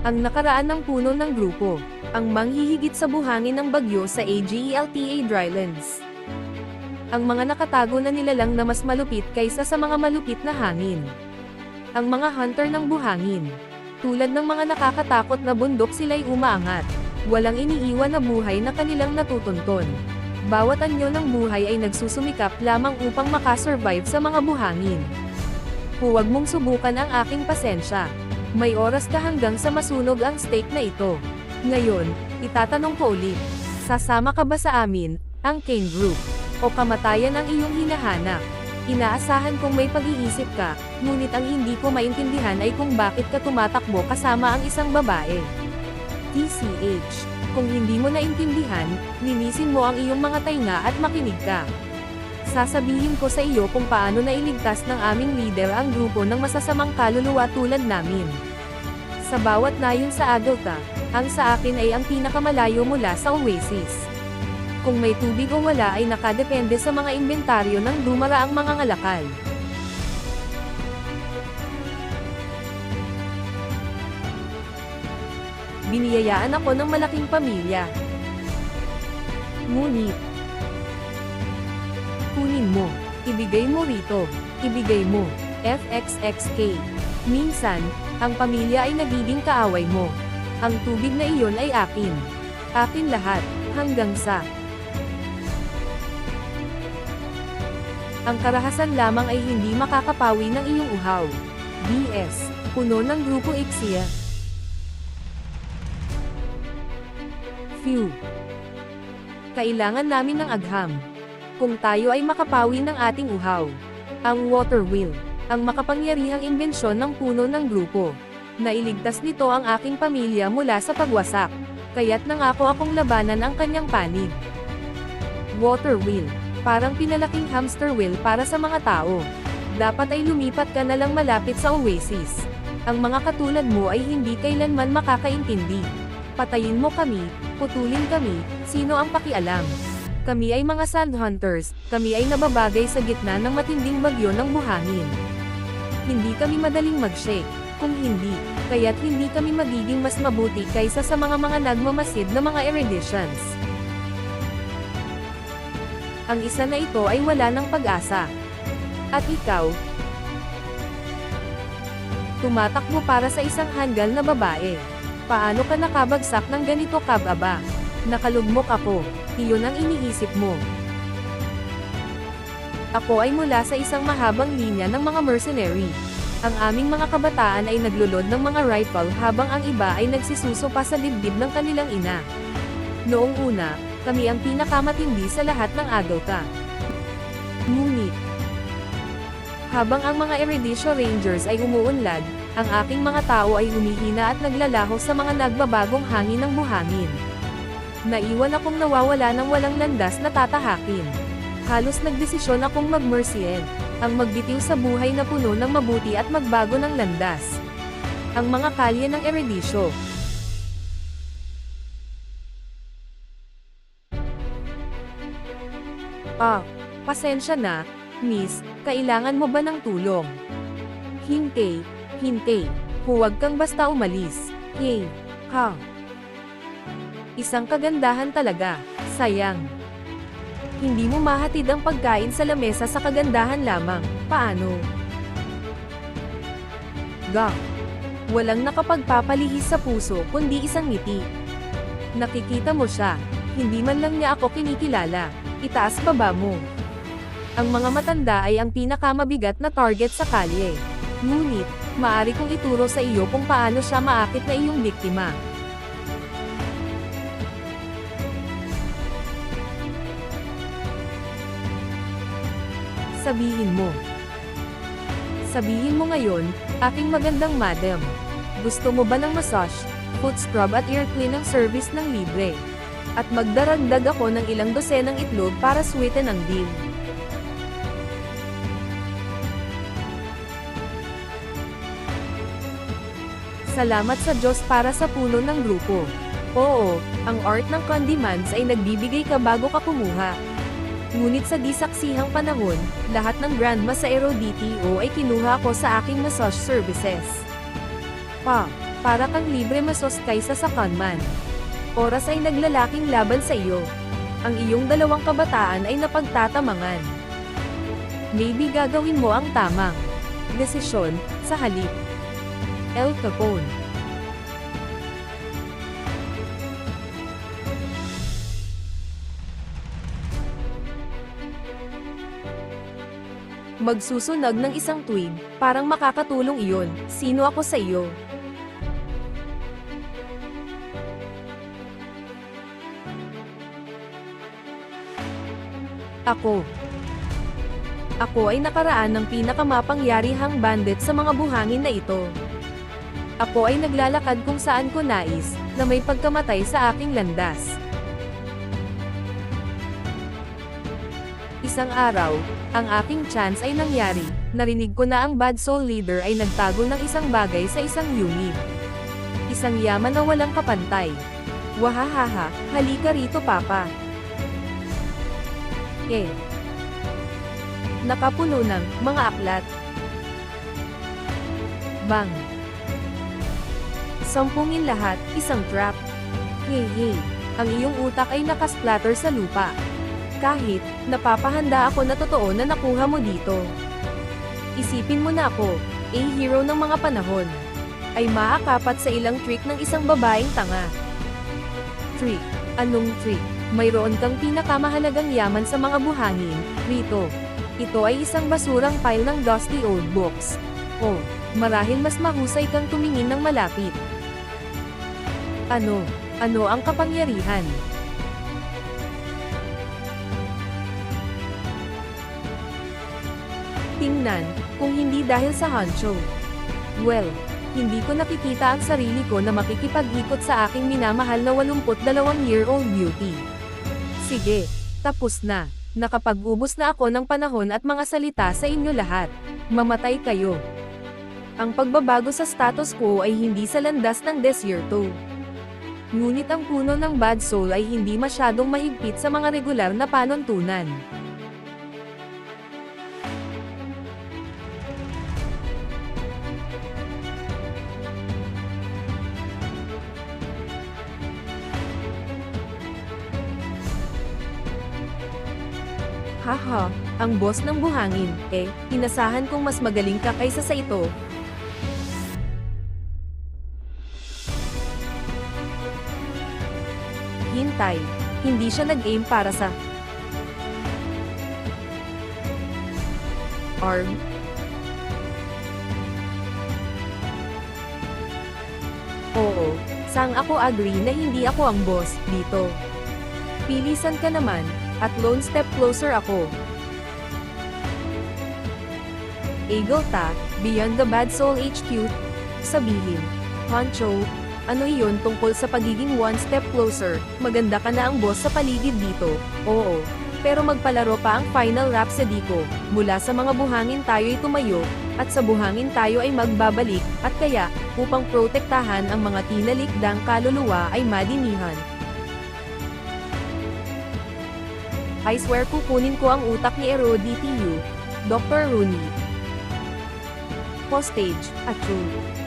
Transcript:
Ang nakaraan ng puno ng grupo, ang manghihigit sa buhangin ng bagyo sa AGELTA Drylands. Ang mga nakatago na nilalang na mas malupit kaysa sa mga malupit na hangin. Ang mga hunter ng buhangin. Tulad ng mga nakakatakot na bundok sila'y umaangat. Walang iniiwan na buhay na kanilang natutunton. Bawat anyo ng buhay ay nagsusumikap lamang upang makasurvive sa mga buhangin. Huwag mong subukan ang aking pasensya. May oras ka hanggang sa masunog ang steak na ito. Ngayon, itatanong ko ulit. Sasama ka ba sa amin, ang Kane Group? O kamatayan ang iyong hinahanap? Inaasahan kong may pag-iisip ka, ngunit ang hindi ko maintindihan ay kung bakit ka tumatakbo kasama ang isang babae. TCH. Kung hindi mo naintindihan, linisin mo ang iyong mga tainga at makinig ka. Sasabihin ko sa iyo kung paano nailigtas ng aming leader ang grupo ng masasamang kaluluwa tulad namin. Sa bawat nayon sa Adelta, ang sa akin ay ang pinakamalayo mula sa Oasis. Kung may tubig o wala ay nakadepende sa mga inventaryo ng dumaraang mga ngalakal. Biniyayaan ako ng malaking pamilya. Ngunit, kunin mo, ibigay mo rito, ibigay mo, FXXK. Minsan, ang pamilya ay nagiging kaaway mo. Ang tubig na iyon ay akin. Akin lahat, hanggang sa. Ang karahasan lamang ay hindi makakapawi ng iyong uhaw. BS, puno ng grupo Ixia. Phew. Kailangan namin ng agham. Kung tayo ay makapawi ng ating uhaw. Ang water wheel, ang makapangyarihang imbensyon ng puno ng grupo. Nailigtas nito ang aking pamilya mula sa pagwasak. Kaya't nangako akong labanan ang kanyang panig. Water wheel, parang pinalaking hamster wheel para sa mga tao. Dapat ay lumipat ka na lang malapit sa oasis. Ang mga katulad mo ay hindi kailanman makakaintindi. Patayin mo kami, putulin kami, sino ang pakialam? Kami ay mga sand hunters, kami ay nababagay sa gitna ng matinding bagyo ng buhangin. Hindi kami madaling mag-shake, kung hindi, kaya't hindi kami magiging mas mabuti kaysa sa mga mga nagmamasid na mga eruditions. Ang isa na ito ay wala ng pag-asa. At ikaw, tumatakbo para sa isang hanggal na babae. Paano ka nakabagsak ng ganito kababa? Nakalugmok ako, iyon ang iniisip mo. Ako ay mula sa isang mahabang linya ng mga mercenary. Ang aming mga kabataan ay naglulod ng mga rifle habang ang iba ay nagsisuso pa sa dibdib ng kanilang ina. Noong una, kami ang pinakamatindi sa lahat ng Adelta. Ngunit, habang ang mga Erudition Rangers ay umuunlad, ang aking mga tao ay humihina at naglalaho sa mga nagbabagong hangin ng buhangin. Naiwan akong nawawala ng walang landas na tatahakin. Halos nagdesisyon akong mag-mercien, ang magbitiw sa buhay na puno ng mabuti at magbago ng landas. Ang mga kalye ng Erudition. Ah, pasensya na, miss, kailangan mo ba ng tulong? Hintay, hintay, huwag kang basta umalis. Hey, ha. Isang kagandahan talaga, sayang. Hindi mo mahatid ang pagkain sa lamesa sa kagandahan lamang, paano? Ga. Walang nakapagpapalihis sa puso kundi isang ngiti. Nakikita mo siya, hindi man lang niya ako kinikilala, itaas baba mo. Ang mga matanda ay ang pinakamabigat na target sa kalye. Ngunit, maari kong ituro sa iyo kung paano siya maakit na iyong biktima. Sabihin mo. Sabihin mo ngayon, aking magandang madam. Gusto mo ba ng massage, foot scrub at ear clean ang service ng libre? At magdaragdag ako ng ilang dosenang itlog para sweeten ang deal. Salamat sa Diyos para sa puno ng grupo. Oo, ang art ng condiments ay nagbibigay ka bago ka kumuha. Ngunit sa disaksihang panahon, lahat ng grandma sa Aero DTO ay kinuha ko sa aking massage services. Pa, Para kang libre masos kaysa sa conman. Oras ay naglalaking laban sa iyo. Ang iyong dalawang kabataan ay napagtatamangan. Maybe gagawin mo ang tamang desisyon sa halip. El Capone Magsusunog ng isang twig, parang makakatulong iyon, sino ako sa iyo? Ako. Ako ay nakaraan ng pinakamapangyarihang bandit sa mga buhangin na ito. Ako ay naglalakad kung saan ko nais, na may pagkamatay sa aking landas. Isang araw, ang aking chance ay nangyari, narinig ko na ang bad soul leader ay nagtago ng isang bagay sa isang unit. Isang yaman na walang kapantay. Wahahaha, halika rito papa. Eh. Nakapuno ng mga aklat. Bang. Sampungin lahat, isang trap. Hey hey, ang iyong utak ay nakasplatter sa lupa. Kahit, napapahanda ako na totoo na nakuha mo dito. Isipin mo na ako, a hero ng mga panahon. Ay maakapat sa ilang trick ng isang babaeng tanga. Trick? Anong trick? Mayroon kang pinakamahalagang yaman sa mga buhangin, rito. Ito ay isang basurang pile ng dusty old books. Oh, marahil mas mahusay kang tumingin ng malapit. Ano? Ano ang kapangyarihan? Tingnan, kung hindi dahil sa honcho. Well, hindi ko nakikita ang sarili ko na makikipag-ikot sa aking minamahal na 82-year-old beauty. Sige, tapos na. Nakapag-ubos na ako ng panahon at mga salita sa inyo lahat. Mamatay kayo. Ang pagbabago sa status quo ay hindi sa landas ng desierto. Ngunit ang puno ng bad soul ay hindi masyadong mahigpit sa mga regular na panuntunan. Haha, ang boss ng buhangin, eh, inasahan kong mas magaling ka kaysa sa ito. Hintay, hindi siya nag-aim para sa arm. Oo, sang ako agree na hindi ako ang boss dito. Pilisan ka naman, at lone step closer ako. Eagle ta, Beyond the Bad Soul HQ, sabihin, Honcho, ano iyon tungkol sa pagiging one step closer, maganda ka na ang boss sa paligid dito, oo. Pero magpalaro pa ang final rhapsody ko, mula sa mga buhangin tayo'y tumayo, at sa buhangin tayo ay magbabalik, at kaya, upang protektahan ang mga tinalikdang kaluluwa ay madinihan. I swear kukunin ko ang utak ni Ero DTU, Dr. Rooney. Postage, at true.